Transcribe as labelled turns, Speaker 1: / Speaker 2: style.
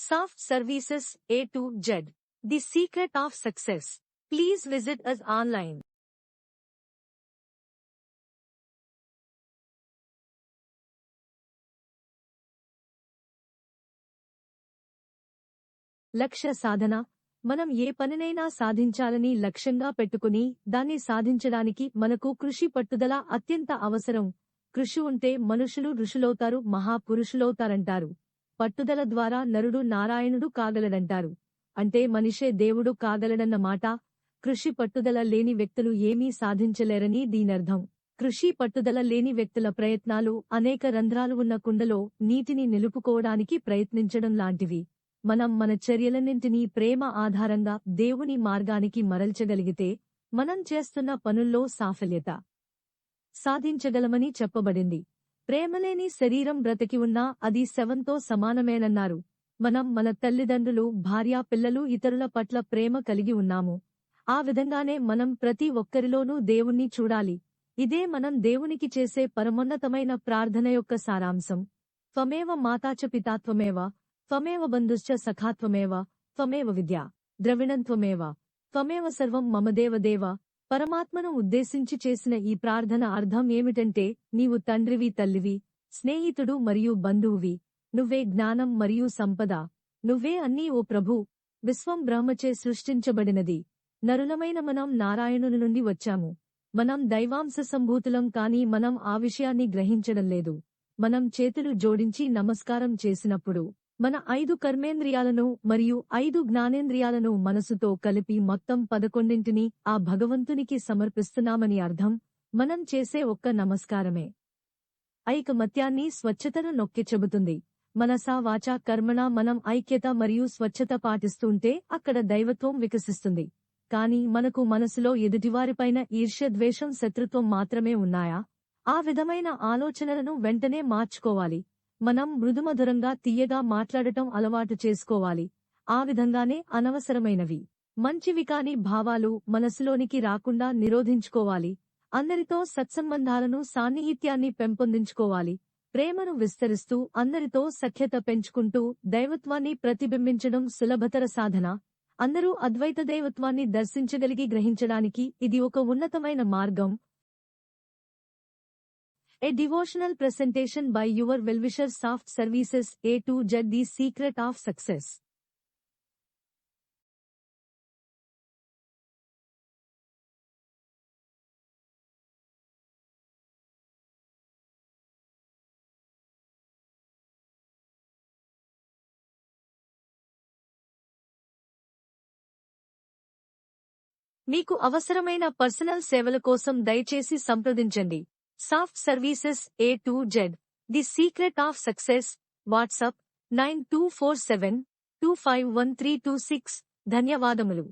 Speaker 1: Soft Services A to Z. The secret of success. Please visit us online. లక్ష్య సాధన మనం ఏ పనినైనా సాధించాలని లక్ష్యంగా పెట్టుకుని దాన్ని సాధించడానికి మనకు కృషి పట్టుదల అత్యంత అవసరం కృషి ఉంటే మనుషులు ఋషులవుతారు మహాపురుషులవుతారంటారు పట్టుదల ద్వారా నరుడు నారాయణుడు కాగలడంటారు. అంటే మనిషే దేవుడు కాగలడన్న మాట కృషి పట్టుదల లేని వ్యక్తులు ఏమీ సాధించలేరని దీనర్థం. కృషి పట్టుదల లేని వ్యక్తుల ప్రయత్నాలు అనేక రంధ్రాలు ఉన్న కుండలో నీటిని నిలుపుకోవడానికి ప్రయత్నించడం లాంటివి. మనం మన చర్యలన్నింటినీ ప్రేమ ఆధారంగా దేవుని మార్గానికి మరల్చగలిగితే మనం చేస్తున్న పనుల్లో సాఫల్యత సాధించగలమని చెప్పబడింది. ప్రేమలేని శరీరం బ్రతికి ఉన్నా అది శవంతో సమానమేనన్నారు. మనం మన తల్లిదండ్రులు భార్యా పిల్లలు ఇతరుల పట్ల ప్రేమ కలిగి ఉన్నాము. ఆ విధంగానే మనం ప్రతి ఒక్కరిలోనూ దేవుణ్ణి చూడాలి. ఇదే మనం దేవునికి చేసే పరమోన్నతమైన ప్రార్థన యొక్క సారాంశం. త్వమేవ మాతాచ పితాత్వమేవ త్వమేవ బంధుశ్చ సఖాత్వమేవ త్వమేవ విద్య. ద్రవిణంత్వమేవ త్వమేవ సర్వం మమదేవ దేవ పరమాత్మను ఉద్దేశించి చేసిన ఈ ప్రార్థన అర్థం ఏమిటంటే నీవు తండ్రివి తల్లివి స్నేహితుడు మరియు బంధువువి నువ్వే జ్ఞానం మరియు సంపద నువ్వే అన్నీ ఓ ప్రభు విశ్వం బ్రహ్మచే సృష్టించబడినది. నరులమైన మనం నారాయణుని నుండి వచ్చాము. మనం దైవాంశ సంభూతులం కాని మనం ఆ విషయాన్ని గ్రహించడం లేదు. మనం చేతులు జోడించి నమస్కారం చేసినప్పుడు మన ఐదు కర్మేంద్రియాలను మరియు ఐదు జ్ఞానేంద్రియాలను మనసుతో కలిపి మొత్తం పదకొండింటిని ఆ భగవంతునికి సమర్పిస్తున్నామని అర్థం. మనం చేసే ఒక్క నమస్కారమే. ఐకమత్యాన్ని స్వచ్ఛతను నొక్కి చెబుతుంది. మనసా వాచా కర్మణ మనం ఐక్యత మరియు స్వచ్ఛత పాటిస్తుంటే అక్కడ దైవత్వం వికసిస్తుంది. కాని మనకు మనసులో ఎదుటివారిపైన ఈర్ష్య ద్వేషం శత్రుత్వం మాత్రమే ఉన్నాయా? ఆ విధమైన ఆలోచనలను వెంటనే మార్చుకోవాలి. మనం మృదుమధురంగా తీయగా మాట్లాడటం అలవాటు చేసుకోవాలి. ఆ విధంగానే అనవసరమైనవి. మంచివి కాని భావాలు మనసులోనికి రాకుండా నిరోధించుకోవాలి. అందరితో సత్సంబంధాలను సాన్నిహిత్యాన్ని పెంపొందించుకోవాలి. ప్రేమను విస్తరిస్తూ అందరితో సఖ్యత పెంచుకుంటూ దైవత్వాన్ని ప్రతిబింబించడం సులభతర సాధన. అందరూ అద్వైత దైవత్వాన్ని దర్శించగలిగి గ్రహించడానికి ఇది ఒక ఉన్నతమైన మార్గం. A devotional presentation by your well-wisher Soft Services A to Z the secret of success. మీకు అవసరమైన పర్సనల్ సేవల కోసం దయచేసి సంప్రదించండి soft services A to Z the secret of success WhatsApp nine two four seven two five one three two six ధన్యవాదములు